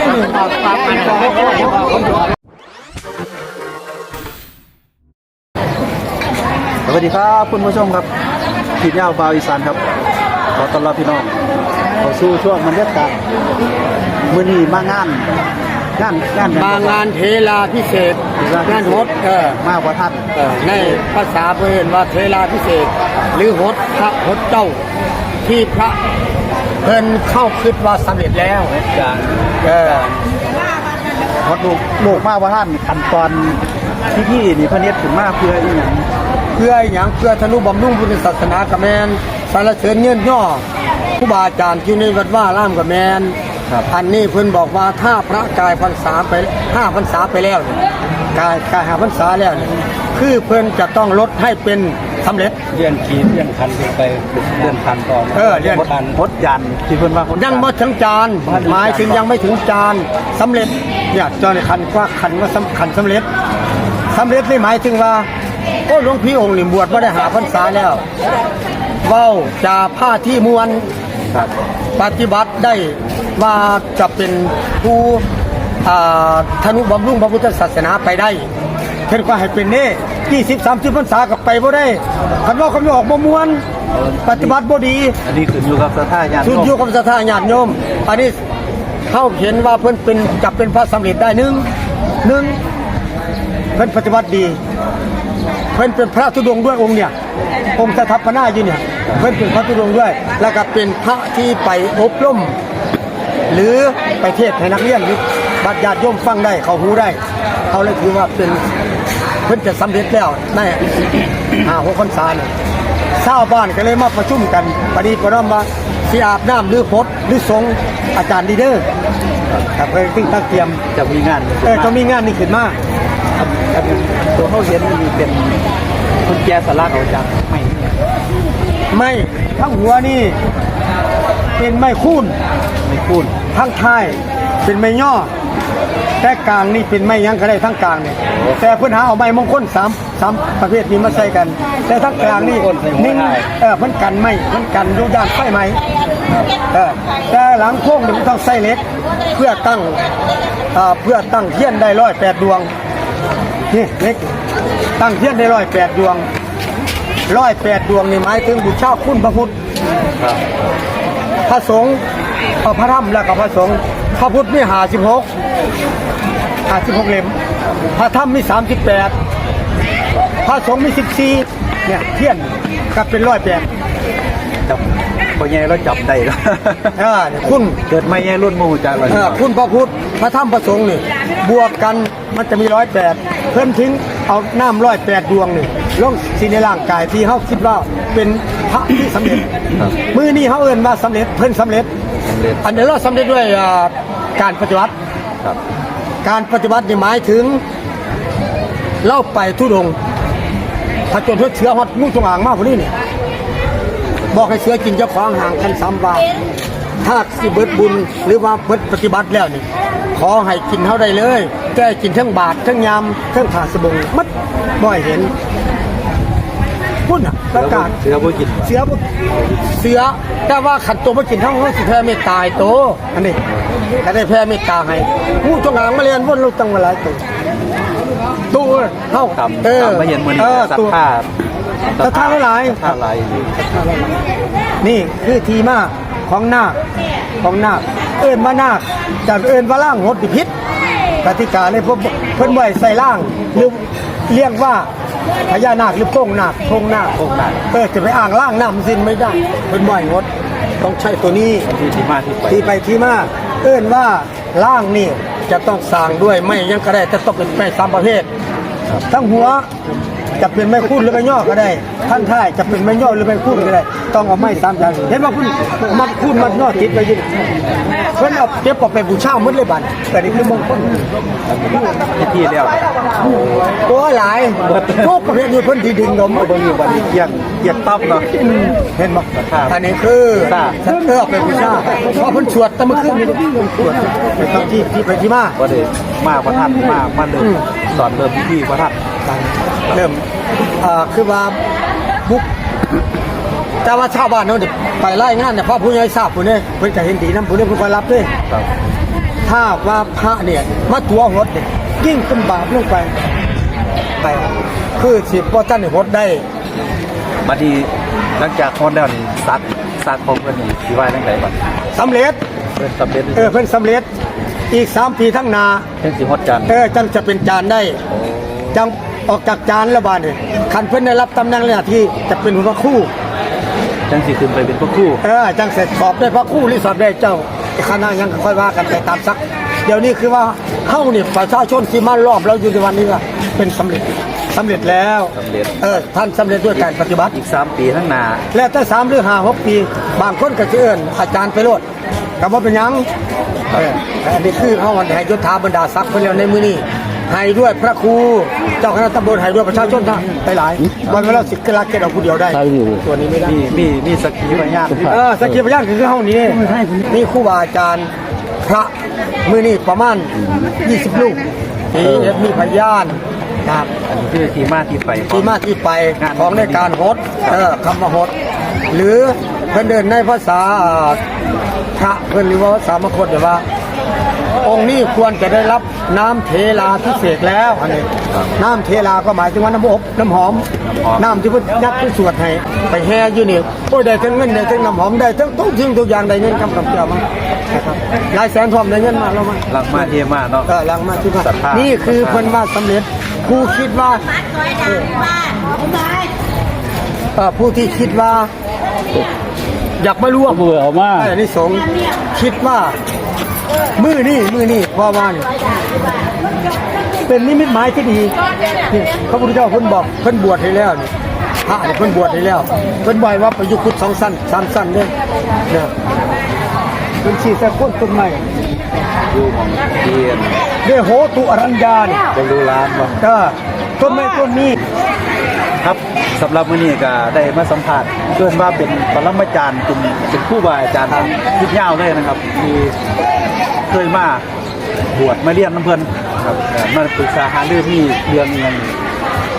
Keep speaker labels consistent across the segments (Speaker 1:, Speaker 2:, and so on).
Speaker 1: สวัสดีครับคุณผู้ชมครับขีดยาวฟาวอีสานครับ ขอต้อนรับพี่น้องเข้าสู่ช่วงบรรยากาศมื้อนี้มางานงานงาน
Speaker 2: มางานเทลาพิเศษงานฮดเออ
Speaker 1: มาว่าท่าน
Speaker 2: เออในภาษาเพื่อนว่าเทลาพิเศษ หรือฮดพระฮดเจ้าที่พระ เพิ่นเข้าคิดว่าสำเร็จแล้วเออ
Speaker 1: ฮอดลูกลูกมาว่าท่านขั้นตอนที่พี่นี่เพนเน็ตถึงมาเพื่ออีหยัง
Speaker 2: เพื่ออหย่างเพื่อธนุบำรุงพุทธศาสนากระแมนสารเสริญเงื่อนย่อผู้บาอาจารย์ที่ในวัดว่าล่ามกระแมนอันนี้เพิ่นบอกว่าถ้าพระกายพรรษาไปห้าพรรษาไปแล้วเนี่ยกายกายหาพรรษาแล้วเนี่ยคือเพิ่นจะต้องลดให้เป็น สำเร็จ
Speaker 3: เลื่อนขีดเลื่อนคันขึ้นไปเลื่อนคันต่อ
Speaker 2: เออเลื่อน
Speaker 3: คัน
Speaker 1: ฮดยันที่เพิ่นว่าฮด
Speaker 2: ยังไม่ถึงจานหมายถึงยังไม่ถึงจานสำเร็จเนี่ยจอนคันว่าคันว่าสำคัญสำเร็จสำเร็จนี่หมายถึงว่าโอ้หลวงพี่องค์นี่บวชมาได้หาพรรษาแล้วเว้าจาผ้าที่มวล
Speaker 1: ครับ
Speaker 2: ปฏิบัติได้ว่าจะเป็นผู้อ่าธนุบำรุงพระพุทธศาสนาไปได้เพิ่นก็ให้เป็นเน่ ยี่สิบสามสิบพรรษากับไปบ่ได้คันว่าเขาไม่ออกบ่มวน ปฏิบัติบ่ดี
Speaker 1: อันนี้ขึ้นอยู่กับสถานญาติ
Speaker 2: ชุด
Speaker 1: โย
Speaker 2: อยู่
Speaker 1: ม
Speaker 2: กับสถานญาติโยม อันนี้เขาเห็นว่าเพิ่นเป็นจะเป็นพระสำเร็จได้หนึ่งหนึ่งเพิ่นปฏิบัติดีเพิ่นเป็นพระธุดงค์ด้วยองค์เนี่ยองค์สถาปนาอยู่เนี่ยเพิ่นเป็นพระธุดงค์ด้วย แล้วก็เป็นพระที่ไปอบรมหรือไปเทศน์ให้นักเรียนหรือบัดญาติโยมฟังได้เขาหูได้ เขาเลยถือว่าเป็นเพิ่นจะสำเร็จแล้วในหาหัวคนสาเนี่ยชาวบ้านก็เลยมาประชุมกันปฏิปรมว่าสิอาบน้ำหรือพดหรือสงฆ์อาจารย์ดีเดอร์ครับเพิ่นตึงตั้งเตรียม
Speaker 1: จะมีงาน
Speaker 2: เออจะมีงานนี้ขึ้นมา
Speaker 1: ครับตัวเขาเห็นมันมีเป็นคุณแจสลักเอาจากไม่เนี่ย
Speaker 2: ไม่ทั้งหัวนี่เป็นไม้คูน
Speaker 1: ไม่คุ้น
Speaker 2: ทั้งท้ายเป็นไม้ย่อ แต่กลางนี่เป็นไม้หยังก็ได้ทั้งกลางเนี่ยแต่เพื่อนหาเอาไม้มงคลสามสามประเภทนี้มาใส่กัน แต่ทั้งกลางนี่นิ่งเออเพิ่นกันไม่เพิ่นกันอยุยานไฟไหมเออแต่หลังโค้งนี่มันต้องใส่เหล็ก เพื่อตั้งอ่าเพื่อตั้งเทียนได้ร้อยแปดดวงนี่เหล็กตั้งเทียนได้ร้อยแปดดวงร้อยแปดดวงนี่หมายถึงบุญเช่าคุณพระพุทธ
Speaker 1: ครับ
Speaker 2: พระสงฆ์ เอาพระธรรมแล้วก็พระสงฆ์พระพุทธมีหาสิบหกหาสิบหกเล่มพระธรรมมีสามสิบแปดพระสงฆ์มีสิบสี่เนี่ยเทียนก็เป็นร้อยแปด
Speaker 1: จับพอแย่แล้วจับได้แล้ว
Speaker 2: เออเนี่ยคุณ
Speaker 1: เกิดไม่แย่รุ่นหมูจากอะไร
Speaker 2: เออคุณพระพุทธพระธรรมพระสงฆ์นี่บวกกันมันจะมีร้อยแปดเพิ่มทิ้งเอาน้ำร้อยแปดดวงนี่ลงสีในร่างกายที่เขาคิดว่าเป็นพระที่สำเร็จมือนี้เขาเอิ้นว่าสำเร็จเพิ่นสำเร็จ
Speaker 1: สำ เร็จ
Speaker 2: อันนี้เราสำเร็จด้วยอ่าการปฏิบัติ
Speaker 1: ครับ
Speaker 2: การปฏิบัตินี่หมายถึงเล่าไปทุดงค์ถ้าจนเพื่อเชื้อฮอดงูจงอางมากกว่านี้เนี่ยบอกให้เชื้อกินเจ้าของห่างกันสามบาทถ้าสิเบิดบุญหรือว่าเบิดปฏิบัติแล้วนี่ขอให้กินเท่าใดเลยแก้กินทั้งบาททั้งยำทั้งผ่าสบงมัดบ่อยเห็น พุ่นอะประกาศ
Speaker 1: เสือบ่กิน
Speaker 2: เสือบ่เสือแต่ว่าขันตัวมากินทั้งห้องสิแพ้ไม่ตายโตอันนี้ก็ได้แพ้ไม่ตายให้ผู้จงอางมาเรียนวนลูกตั้งมาหลายตัวตัวเท่า
Speaker 1: ครับ
Speaker 2: เออ
Speaker 1: ตามมาเห็นมือนี้
Speaker 2: เออ
Speaker 1: สัท
Speaker 2: ตัว
Speaker 1: ธา
Speaker 2: ศรัทธาหลาย
Speaker 1: ศรัทธาหลาย
Speaker 2: นี่คือทีมาของนาคของนาคเอิ้นว่านาคจะเอิ้นว่าล่างหดดิพิษกติกาเลยพวกเพิ่นไว้ใส่ล่างหรือ เรียกว่าพญานาคหรือโป้งนาคโป้งนาค
Speaker 1: โคกหนัก
Speaker 2: เออจะไปอ่างล่างน้ำสิ้นไม่ได้เป็นบ่อยงดต้องใช้ตัวนี้
Speaker 1: ที่ที่มาที่ไป
Speaker 2: ที่ไปที่มาเอื้นว่าล่างนี่จะต้องสร้างด้วยไม่อยังก็ได้จะต้องเป็นไปสามประเภททั้งหัว จะเป็นไม้คูนหรือไม้ย่อก็ได้ท่านท้ายจะเป็นไม้ย่อหรือไม้คูนก็ได้ ต้องเอาไม้สามอย่างเห็นว่าคุณมัดคูนมัดย่อติดไปอยินเพิ่นเอาเก็บเอาไปบูชาหมดเลยบัดแต่นี่คือมงคล
Speaker 1: พิธีแล้ว
Speaker 2: ตัวหลายทุกประเภทนี้เพิ่นที่ดึงดม
Speaker 1: เบิ่งอยู่วันนี้เกียกเกียกตับเนาะ
Speaker 2: เห็นบ่
Speaker 1: ครับ
Speaker 2: อันนี้คือ
Speaker 1: ครับ
Speaker 2: ฉันเออไปบูชาเพราะเพิ่นสวดแตะมื้อคืนนี้สวดไปต้องที่ที่ไปที่มา
Speaker 1: บ่ได้มาพระธาตุมามาเริ่มสอนเริ่มพิธีพระธาตุ
Speaker 2: เริ่มอ่าคือว่าบุกแต่ว่าชาวบ้านเนาะเดี๋ยวไปไล่งานเนี่ยพ่อผู้ใหญ่ทราบผู้นี้เพิ่นจะเห็นดีนํผู้นี้เพิ่นคอยรับเด้
Speaker 1: ครับ
Speaker 2: ทถ้าว่าพระเนี่ยมาตัวหดเนี่ยยิ่งขึ้นบาปลงไปไปคือสิบว่าท่านหดได้
Speaker 1: บัดนี้หลังจากฮอนแล้วนี่ซักซักของเพิ่นนี่สิว่าจังไดบัด
Speaker 2: สำเร็จ
Speaker 1: เพิ่นสำเร็จ
Speaker 2: เออเพิ่นสำเร็จอีกสามปีทั้งหนา
Speaker 1: เพิ่นสิฮอดจันทร์
Speaker 2: เออจังจะเป็นจานได้ จัง ออกจากจานแล้วบาดเนี่ยคันเพิ่นได้รับตำแหน่งหน้าที่จะเป็นหัวครู่
Speaker 1: จังสิขึ้นไปเป็นพระครู
Speaker 2: เออจังเสร็จสอบได้พระครู่หรือสอบได้เจ้าคณะยังค่อยว่ากันไปตามสัก เดี๋ยวนี้คือว่าเข้าเนี่ยประชาชนที่มารอบเราอยู่ในวันนี้ก็เป็นสำเร็จสำเร็จแล้ว
Speaker 1: สำเร็จ
Speaker 2: เออท่านสำเร็จด้วยการปฏิบัติ
Speaker 1: อีก 3 ปีข้างหน้า
Speaker 2: แล้วถ้าสามหรือห้าหกปี บางคนก็จะเอิ้นอาจารย์ไปโลดกับว่าเป็นหยังเอออันนี้คือเขาวันให้ยศถาบรรดาศักดิ์เพิ่นแล้วในมือนี้ ให้ด้วยพระครูเจ้าคณะตำบลให้ด้วยประชาชนทั้งไปหลายวันเวลาสิกลาเกตเอาผู้เดียวได้ตัวนี้ไม่ได้
Speaker 1: มีมีมีสักขีพยาน
Speaker 2: เออสกกิพยานคือเฮานี่นี่ครูบาอาจารย์พระมือนี่ประมาณ 20 ลูกมีมีพยานครับ
Speaker 1: อันนี้คือที่มาที่ไปของ
Speaker 2: ที่มาที่ไปของในการโหดเออคำว่าโหดหรือเพิ่นเดินในภาษาพระเพิ่นหรือว่าภาษามคตเนี่ยว่า องค์นี้ควรจะได้รับน้ำเทลาพิเศษแล้วอันนี้น้ำเทลาก็หมายถึงว่าน้ำอบน้ำหอม น้ำที่เพิ่นยัดเพิ่นสวดให้ไปแห่อยู่นี่โอ้ยได้ทั้งเงินได้ทั้งน้ำหอมได้ทั้งทุกสิ่งทุกอย่างได้เงินกำกับเจ้ามานะครับหลายแสนทอมได้เงินมาแล้วมา
Speaker 1: หลังมาเทมาเนาะ
Speaker 2: เออลังมาที่ว่า
Speaker 1: ศรัทธานี่
Speaker 2: นี่คือเพิ่นว่าสำเร็จผู้คิดว่าเอ่อผู้ที่คิดว่า อยากมาร่วม
Speaker 3: เบื่อเอามา
Speaker 2: ไอ้นี่สงส์คิดว่า มือนี่มือนี่พ่อว่านี่เป็นนิมิตหมายที่ดีนี่พระพุทธเจ้าเพิ่นบอกเพิ่นบวชให้แล้วนี่พระเนี่ยเพิ่นบวชให้แล้วเพิ่นบ่อยว่าประยุกต์พุทธสองสั้นสามสั้นเด้เนี่ยเพิ่นชี้แต่คนต้นไม้
Speaker 1: อยู่ของเทียน
Speaker 2: เดโหตุอรัญญาเนี่ย
Speaker 1: บรูรานบ่
Speaker 2: ก็ต้นไม้ต้นนี้
Speaker 1: ครับ สำหรับมื้อนี้ก็ได้มาสัมภาษณ์เพื่อนว่าเป็นปรมาจารย์เป็นเป็นครูบาอาจารย์คิดยาวเลยนะครับที่เคยมาบวชมาเรียนน้ำเพิ่นครับเอ่อมาปรึกษาหารือที่เรื่องอหยัง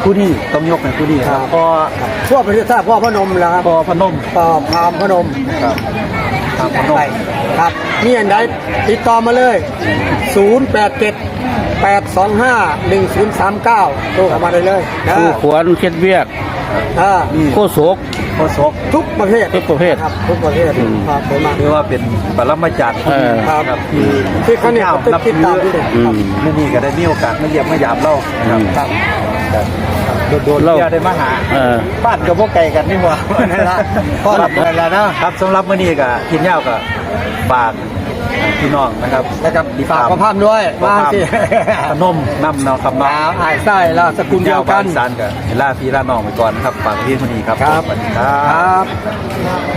Speaker 1: ผู้นี้ต้องยกให้ผู้นี้ครับพอ
Speaker 2: พวกประเทศชาติพ่อพระนมแล้วครับ
Speaker 1: พอพนม
Speaker 2: ต่อพราหมณ์พระนม
Speaker 1: ครับทางพนม
Speaker 2: ไปครับนี่อันใดติดต่อมาเลย 087 825 1039โทรเข้ามาได้เลยนะ
Speaker 3: ผู้ขวนเช็ดเวียก
Speaker 2: อ่า
Speaker 3: โคโศก
Speaker 1: โคศก
Speaker 2: ทุกประเภท
Speaker 3: ทุกประเภท
Speaker 2: ครับทุกประเภทครับผมมา
Speaker 1: หรือว่าเป็นปรมาจารย์
Speaker 3: เออ
Speaker 2: ครับ
Speaker 1: ที่
Speaker 2: ที่เขาเนี่ย
Speaker 1: นับ
Speaker 2: ติด
Speaker 1: ถื
Speaker 2: ตาม
Speaker 1: อ
Speaker 2: ที่นี่
Speaker 3: อืม
Speaker 1: มื่อนี้ก็ได้มีโอกาสมาเยี่ยมมาหยามเล่านะครับ
Speaker 2: ครับ
Speaker 1: โดนๆ
Speaker 3: เล่า
Speaker 1: เที่ยวได้มาหา
Speaker 3: เออ
Speaker 1: บ้านกับพวกไก่กันนี่หว่า
Speaker 2: นั่นละพ่อหลับนั่นละนะ
Speaker 1: ครับสำหรับมื้อนี้ก็กินยาวก็ฝาก พี่น้องนะครับ
Speaker 2: แล้วก็
Speaker 1: ติด
Speaker 2: ฝาก
Speaker 1: ตาม
Speaker 2: ประพามด้วย
Speaker 1: ประ
Speaker 2: มา
Speaker 1: พาม
Speaker 2: สิ
Speaker 1: พนมน้ำเนาะครับ
Speaker 2: มา
Speaker 1: เนาะ
Speaker 2: ไอ้ไส้ละสกุลเดียวกัน
Speaker 1: สานกับลาพี่ลาน้องไปก่อนนะครับฝากพี่คนนี้ครับ
Speaker 2: ครับ
Speaker 1: สวัสดีครั
Speaker 2: ครับบ